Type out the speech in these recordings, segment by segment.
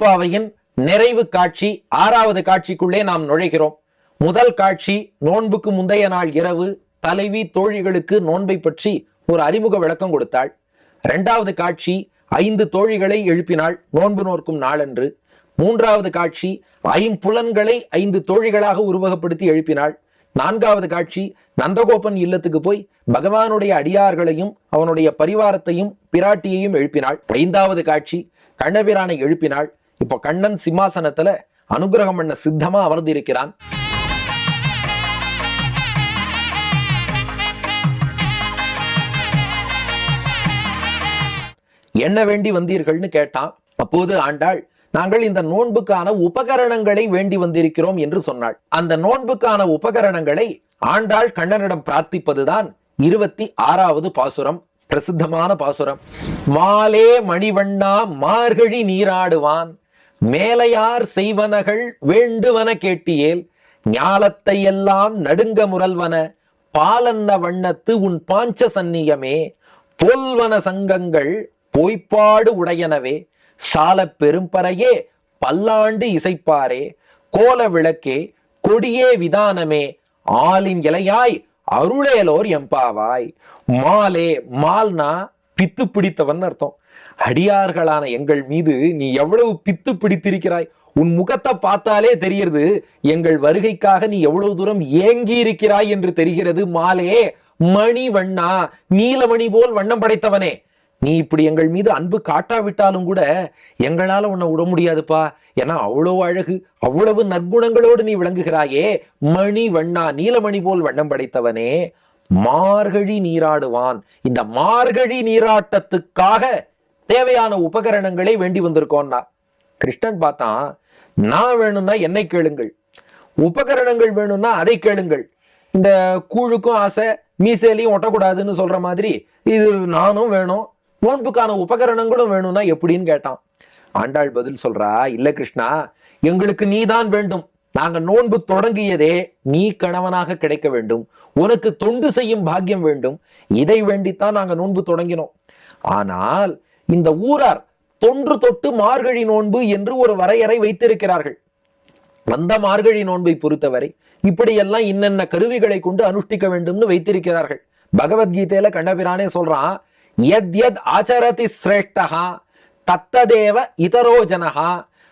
திருப்பாவையின் நிறைவு காட்சி ஆறாவது காட்சிக்குள்ளே நாம் நுழைகிறோம். முதல் காட்சி நோன்புக்கு முந்தைய நாள் இரவு தலைவி தோழிகளுக்கு நோன்பை பற்றி ஒரு அறிமுக விளக்கம் கொடுத்தாள். இரண்டாவது காட்சி ஐந்து தோழிகளை எழுப்பினாள் நோன்பு நோர்க்கும் நாளன்று. மூன்றாவது காட்சி ஐம்புலன்களை ஐந்து தோழிகளாக உருவகப்படுத்தி எழுப்பினாள். நான்காவது காட்சி நந்தகோபன் இல்லத்துக்கு போய் பகவானுடைய அடியார்களையும் அவனுடைய பரிவாரத்தையும் பிராட்டியையும் எழுப்பினாள். ஐந்தாவது காட்சி கண்ணபிரானை எழுப்பினாள். இப்போ கண்ணன் சிம்மாசனத்துல அனுகிரகம் பண்ண சித்தமா அமர்ந்திருக்கிறான். என்ன வேண்டி வந்தீர்கள்னு கேட்டான். அப்போது ஆண்டாள் நாங்கள் இந்த நோன்புக்கான உபகரணங்களை வேண்டி வந்திருக்கிறோம் என்று சொன்னாள். அந்த நோன்புக்கான உபகரணங்களை ஆண்டாள் கண்ணனிடம் பிரார்த்திப்பதுதான் இருபத்தி ஆறாவது பாசுரம் பிரசித்தமான பாசுரம். மாலே மணிவண்ணா மார்கழி நீராடுவான். மேலையார் செய்வனகள் வேண்டுவன கேட்டியேல் ஞாலத்தை எல்லாம் நடுங்க முரல்வன பாலன்ன வண்ணத்து உன் பாஞ்ச சந்நியமே போல்வன சங்கங்கள் பொய்ப்பாடு உடையனவே சாலப் பெரும்பறையே பல்லாண்டு இசைப்பாரே கோல விளக்கே கொடியே விதானமே ஆலின் இலையாய் அருளேலோர் எம்பாவாய் மாலே மால்னா பித்து பிடித்தவன் அர்த்தம். அடியார்களான எங்கள் மீது நீ எவ்வளவு பித்து பிடித்திருக்கிறாய்? உன் முகத்தை பார்த்தாலே தெரிகிறது எங்கள் வருகைக்காக நீ எவ்வளவு தூரம் ஏங்கி இருக்கிறாய் என்று தெரிகிறது. மாலே மணி வண்ணா நீலமணி போல் வண்ணம் படைத்தவனே. நீ இப்படி எங்கள் மீது அன்பு காட்டாவிட்டாலும் கூட எங்களால உன்னை விட முடியாதுப்பா. ஏன்னா அவ்வளவு அழகு அவ்வளவு நற்குணங்களோடு நீ விளங்குகிறாயே. மணி வண்ணா நீலமணி போல் வண்ணம் படைத்தவனே. மார்கழி நீராடுவான். இந்த மார்கழி நீராட்டத்துக்காக தேவையான உபகரணங்களை வேண்டி வந்திருக்கோம்னா கிருஷ்ணன் பார்த்தான் நான் வேணும்னா என்னை கேளுங்கள். உபகரணங்கள் வேணும்னா அதை கேளுங்கள். இந்த கூழுக்கும் ஆசை மீசேலையும் ஒட்டக்கூடாதுன்னு சொல்ற மாதிரி இது நானும் வேணும். நோன்புக்கான உபகரணங்களும் வேணும்னா எப்படின்னு கேட்டான். ஆண்டாள் பதில் சொல்றா இல்ல கிருஷ்ணா எங்களுக்கு நீதான் வேண்டும். நாங்க நோன்பு தொடங்கியதே நீ கணவனாக கிடைக்க வேண்டும். உனக்கு தொண்டு செய்யும் பாக்கியம் வேண்டும். இதை வேண்டித்தான் நாங்க நோன்பு தொடங்கினோம். ஆனால் இந்த ஊரார் தொன்று தொட்டு மார்கழி நோன்பு என்று ஒரு வரையறை வைத்திருக்கிறார்கள். அந்த மார்கழி நோன்பை பொறுத்தவரை இப்படியெல்லாம் இன்னென்ன கருவிகளை கொண்டு அனுஷ்டிக்க வேண்டும்னு வைத்திருக்கிறார்கள். பகவத்கீதையில கண்ணபிரானே சொல்றான் எத் எத் ஆச்சரதி சிரேஷ்டகா தத்ததேவ இதரோஜனகா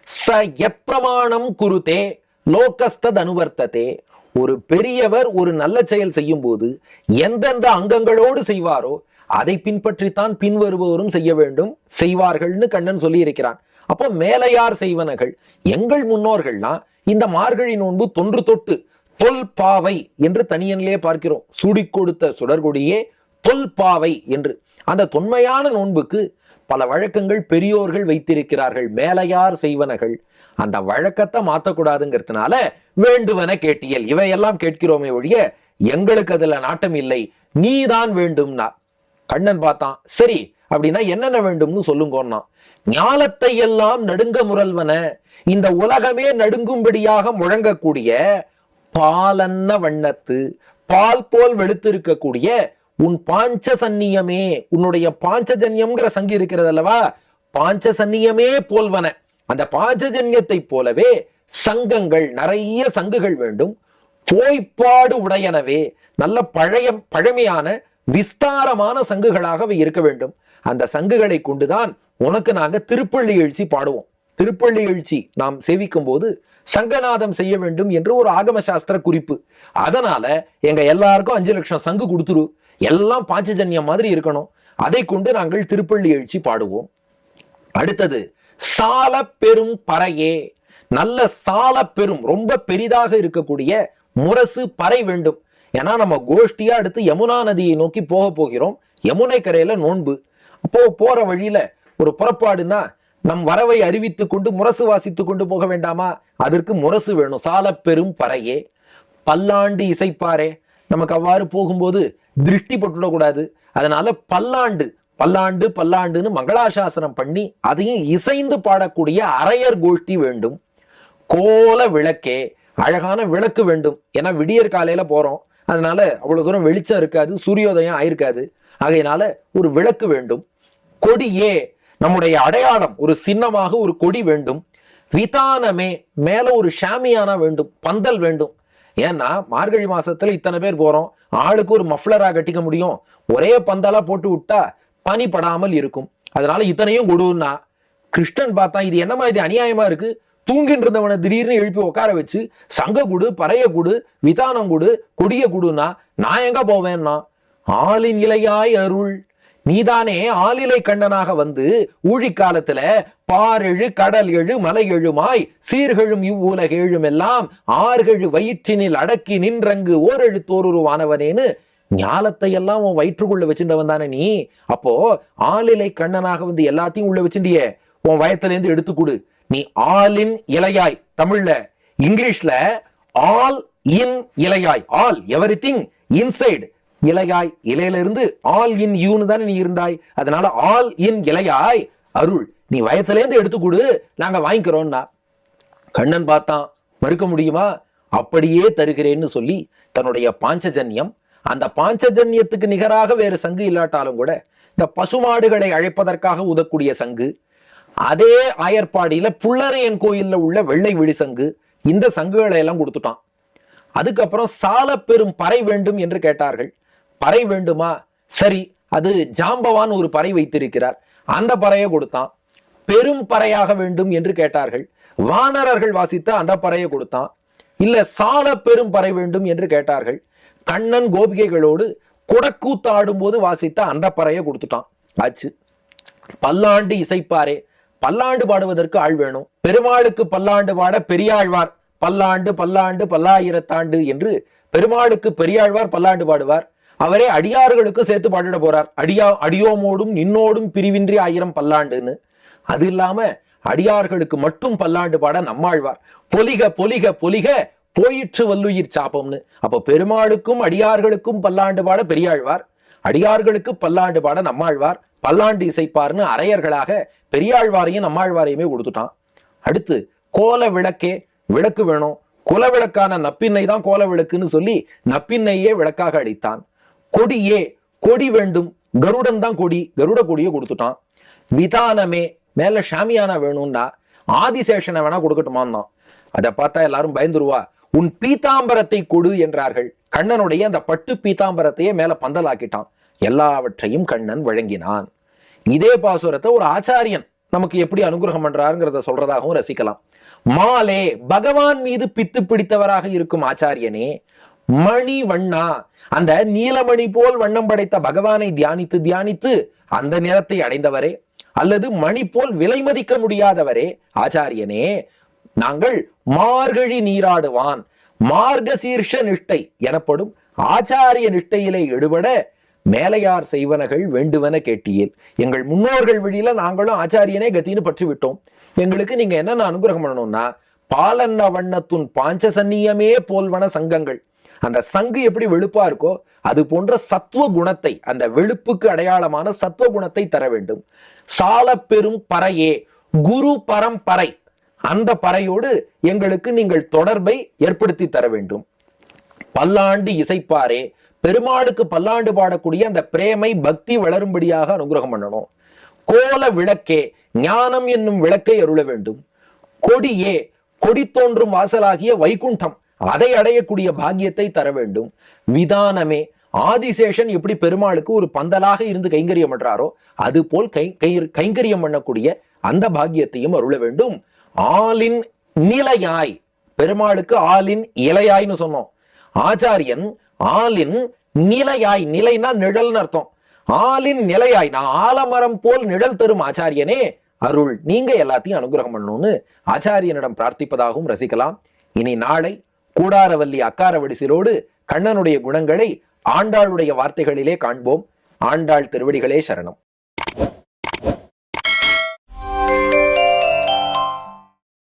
ச எப்பிரமாணம் குருதே லோகஸ்தத் அனுவர்த்ததே ஒரு பெரியவர் ஒரு நல்ல செயல் செய்யும் போது எந்தெந்த அங்கங்களோடு செய்வாரோ அதை பின்பற்றித்தான் பின்வருபவரும் செய்ய வேண்டும் செய்வார்கள்னு கண்ணன் சொல்லி இருக்கிறான் அப்போ மேலையார் செய்வனகள் எங்கள் முன்னோர்கள்லாம் இந்த மார்கழி நோன்பு தொன்று தொட்டு தொல் பாவை என்று தனியனிலே பார்க்கிறோம். சுடி கொடுத்த சுடர்கொடியே தொல் பாவை என்று. அந்த தொன்மையான நோன்புக்கு பல வழக்கங்கள் பெரியோர்கள் வைத்திருக்கிறார்கள் மேலையார் செய்வனகள். அந்த வழக்கத்தை மாற்றக்கூடாதுங்கிறதுனால வேண்டுவன கேட்டியல். இவையெல்லாம் கேட்கிறோமே ஒழிய எங்களுக்கு அதுல நாட்டம் இல்லை. நீதான் வேண்டும்னா. கண்ணன் பார்த்தான் சரி அப்படின்னா என்னென்ன வேண்டும்னு சொல்லுங்கோன்னா ஞானத்தை எல்லாம் நடுங்க முரல்வன. இந்த உலகமே நடுங்கும்படியாக முழங்கக்கூடிய பாலன்ன வண்ணத்து பால் போல் வெளுத்திருக்கக்கூடிய உன் பாஞ்சசன்னியமே உன்னுடைய பாஞ்சஜன்யம்ங்கிற சங்கு இருக்கிறது அல்லவா? பாஞ்சசன்னியமே போல்வன. அந்த பாஞ்சஜன்யத்தை போலவே சங்கங்கள் நிறைய சங்குகள் வேண்டும். போய்ப்பாடு உடையனவே நல்ல பழைய பழமையான விஸ்தாரமான சங்குகளாக இருக்க வேண்டும். அந்த சங்குகளை கொண்டுதான் உனக்கு நாங்க திருப்பள்ளி எழுச்சி பாடுவோம். திருப்பள்ளி எழுச்சி நாம் சேவிக்கும் போது சங்கநாதம் செய்ய வேண்டும் என்று ஒரு ஆகம சாஸ்திர குறிப்பு. அதனால எங்க எல்லாருக்கும் அஞ்சு லட்சம் சங்கு கொடுத்துரு. எல்லாம் பாஞ்சஜன்யம் மாதிரி இருக்கணும். அதை கொண்டு நாங்கள் திருப்பள்ளி எழுச்சி பாடுவோம். அடுத்தது சால பெரும் பறையே. நல்ல சால பெரும் ரொம்ப பெரிதாக இருக்கக்கூடிய முரசு பறை வேண்டும். ஏன்னா நம்ம கோஷ்டியா அடுத்து யமுனா நதியை நோக்கி போக போகிறோம். யமுனை கரையில நோன்பு. அப்போ போற வழியில ஒரு புறப்பாடுனா நம் வரவை அறிவித்து கொண்டு முரசு வாசித்து கொண்டு போக வேண்டாமா? அதற்கு முரசு வேணும். சால பெரும் பறையே. பல்லாண்டு இசைப்பாரே. நமக்கு அவ்வாறு போகும்போது திருஷ்டி பட்டுடக்கூடாது அதனால பல்லாண்டு பல்லாண்டு பல்லாண்டுன்னு மங்களாசாசனம் பண்ணி அதையும் இசைந்து பாடக்கூடிய அரையர் கோஷ்டி வேண்டும். கோல விளக்கே அழகான விளக்கு வேண்டும். ஏன்னா விடியற் காலையில போறோம். அதனால அவ்வளவு தூரம் வெளிச்சம் இருக்காது சூரியோதயம் ஆயிருக்காது. ஆகையினால ஒரு விளக்கு வேண்டும். கொடியே நம்முடைய அடையாளம் ஒரு சின்னமாக ஒரு கொடி வேண்டும். விதானமே மேல ஒரு ஷாமியானா வேண்டும். பந்தல் வேண்டும். ஏன்னா மார்கழி மாசத்துல இத்தனை பேர் போறோம். ஆளுக்கு ஒரு மஃப்ளரா கட்டிக்க முடியும். ஒரே பந்தலா போட்டு விட்டா பனி படாமல் இருக்கும். அதனால இத்தனையும் கொடுன்னா கிருஷ்ணன் பார்த்தா இது என்னமா இது அநியாயமா இருக்கு? தூங்கிட்டு இருந்தவனை திடீர்னு எழுப்பி உட்கார வச்சு சங்க குடு பறைய குடு விதானம் குடு கொடிய குடுன்னா நான் எங்க போவேன்னா? ஆளின் இலையாய் அருள். நீதானே ஆளிலை கண்ணனாக வந்து ஊழிக்காலத்துல பாரெழு கடல் எழு மலை எழுமாய் சீர்கெழும் இவ்வுலகேழும் எல்லாம் ஆறுகழு வயிற்றினில் அடக்கி நின்றங்கு ஓரெழுத்தோருருவானவனேன்னு ஞாலத்தை எல்லாம் உன் வயிற்றுக்குள்ள வச்சுட்டவன் தானே நீ? அப்போ ஆளிலை கண்ணனாக வந்து எல்லாத்தையும் உள்ள வச்சுட்டிய உன் வயத்துல இருந்து எடுத்து கொடு நீ ஆலின் இலையாய் தமிழ்ல இங்கிலீஷ்ல ஆல் இன் இலையாய் ஆல் எவ்ரி திங் இன்சைடு இலையாய் இலையில இருந்து ஆல் இன் யூன்னு தானே நீ இருந்தாய். அதனால ஆல் இன் இலையாய் அருள். நீ வயசுலேருந்து எடுத்து கொடு நாங்கள் வாங்கிக்கிறோம்னா கண்ணன் பார்த்தான் மறுக்க முடியுமா? அப்படியே தருகிறேன்னு சொல்லி தன்னுடைய பாஞ்சஜன்யம் அந்த பாஞ்சஜன்யத்துக்கு நிகராக வேறு சங்கு இல்லாட்டாலும் கூட இந்த பசுமாடுகளை அழைப்பதற்காக உதக்கூடிய சங்கு அதே ஆயர்பாடியில புள்ளரையன் கோயில்ல உள்ள வெள்ளை விழி சங்கு இந்த சங்குகளை எல்லாம் கொடுத்துட்டான். அதுக்கப்புறம் சால பெரும் பறை வேண்டும் என்று கேட்டார்கள். பறை வேண்டுமா? சரி அது ஜாம்பவான் ஒரு பறை வைத்திருக்கிறார். அந்த பறையை கொடுத்தான். பெரும் பறையாக வேண்டும் என்று கேட்டார்கள். வானரர்கள் வாசித்த அந்த பறையை கொடுத்தான். இல்ல சால பெரும் பறை வேண்டும் என்று கேட்டார்கள். கண்ணன் கோபிகைகளோடு குடக்கூத்தாடும் போது வாசித்த அந்த பறையை கொடுத்துட்டான். ஆச்சு. பல்லாண்டு இசைப்பாரே பல்லாண்டு பாடுவதற்கு ஆள் வேணும். பெருமாளுக்கு பல்லாண்டு பாட பெரியாழ்வார். பல்லாண்டு பல்லாண்டு பல்லாயிரத்தாண்டு என்று பெருமாளுக்கு பெரியாழ்வார் பல்லாண்டு பாடுவார். அவரே அடியார்களுக்கு சேர்த்து பாடிட போறார். அடியா அடியோமோடும் நின்னோடும் பிரிவின்றி ஆயிரம் பல்லாண்டுன்னு. அது இல்லாம அடியார்களுக்கு மட்டும் பல்லாண்டு பாட நம்மாழ்வார். பொலிக பொலிக பொலிக போயிற்று வல்லுயிர் சாப்பம்னு அப்போ பெருமாளுக்கும் அடியார்களுக்கும் பல்லாண்டு பாட பெரியாழ்வார். அடியார்களுக்கு பல்லாண்டு பாட நம்மாழ்வார். பல்லாண்டு இசைப்பார்னு அரையர்களாக பெரியாழ்வாரையும் நம்மாழ்வாரையுமே கொடுத்துட்டான் அடுத்து கோல விளக்கே விளக்கு வேணும். குல விளக்கான நப்பின்னை தான் கோல விளக்குன்னு சொல்லி நப்பின்னையே விளக்காக அடித்தான். கொடியே கொடி வேண்டும். கருடன் தான் கொடி. கருட கொடியை கொடுத்துட்டான். விதானமே மேல ஷாமியானா வேணும்னா ஆதிசேஷனை வேணா கொடுக்கட்டுமான்னா அதை பார்த்தா எல்லாரும் பயந்துருவா. உன் பீதாம்பரத்தை கொடு என்றார்கள். கண்ணனுடைய அந்த பட்டு பீதாம்பரத்தையே மேல பந்தலாக்கிட்டான். எல்லாவற்றையும் கண்ணன் வழங்கினான். இதே பாசுரத்தை ஒரு ஆச்சாரியன் நமக்கு எப்படி அனுகிரகம் பண்றாருங்கிறத சொல்றதாகவும் ரசிக்கலாம். மாலே பகவான் மீது பித்து பிடித்தவராக இருக்கும் ஆச்சாரியனே மணி வண்ணா அந்த நீலமணி போல் வண்ணம் படைத்த பகவானை தியானித்து தியானித்து அந்த நிறத்தை அடைந்தவரே. அல்லது மணி போல் விலை மதிக்க முடியாதவரே ஆச்சாரியனே நாங்கள் மார்கழி நீராடுவான். மார்கசீர்ஷ நிஷ்டை எனப்படும் ஆச்சாரிய நிஷ்டையிலே எடுபட மேலையார் செய்வனகள் வேண்டுவன கேட்டியேன் எங்கள் முன்னோர்கள் வழியில நாங்களும் ஆச்சாரியனே கத்தின்னு பற்றி விட்டோம் எங்களுக்கு நீங்க என்னென்ன அனுகிரகம் பண்ணணும்னா பாலன்ன வண்ணத்துன் பாஞ்சசன்னியமே போல்வன சங்கங்கள். அந்த சங்கு எப்படி வெளுப்பா இருக்கோ அது போன்ற சத்துவ குணத்தை அந்த வெளுப்புக்கு அடையாளமான சத்துவ குணத்தை தர வேண்டும். சால பெரும் பறையே குரு பரம்பரை அந்த பறையோடு எங்களுக்கு நீங்கள் தொடர்பை ஏற்படுத்தி தர வேண்டும். பல்லாண்டு இசைப்பாரே பெருமாளுக்கு பல்லாண்டு பாடக்கூடிய அந்த பிரேமை பக்தி வளரும்படியாக அனுகிரகம் பண்ணணும். கோல விளக்கே ஞானம் என்னும் விளக்கை அருள வேண்டும். கொடியே கொடி தோன்றும் வாசலாகிய வைகுண்டம். அதை அடையக்கூடிய பாக்கியத்தை தர வேண்டும். விதானமே. ஆதிசேஷன் எப்படி பெருமாளுக்கு ஒரு பந்தலாக இருந்து கைங்கரியம் பண்றாரோ அது போல் கை கை- கைங்கரியம் பண்ணக்கூடிய அந்த பாக்கியத்தையும் அருள வேண்டும். ஆளின் நிலையாய். பெருமாளுக்கு ஆளின் இலையாய்னு சொன்னோம். ஆச்சாரியன் ஆளின் நிலையாய் நிலைனா நிழல்னு அர்த்தம். ஆளின் நிலையாய் நான் ஆலமரம் போல் நிழல் தரும் ஆச்சாரியனே அருள். நீங்க எல்லாத்தையும் அனுகிரகம் பண்ணணும்னு ஆச்சாரியனிடம் பிரார்த்திப்பதாகவும் ரசிக்கலாம். இனி நாளை கூடாரவல்லி அக்கார வடிசிலோடு கண்ணனுடைய குணங்களை ஆண்டாளுடைய வார்த்தைகளிலே காண்போம். ஆண்டாள் திருவடிகளே சரணம்.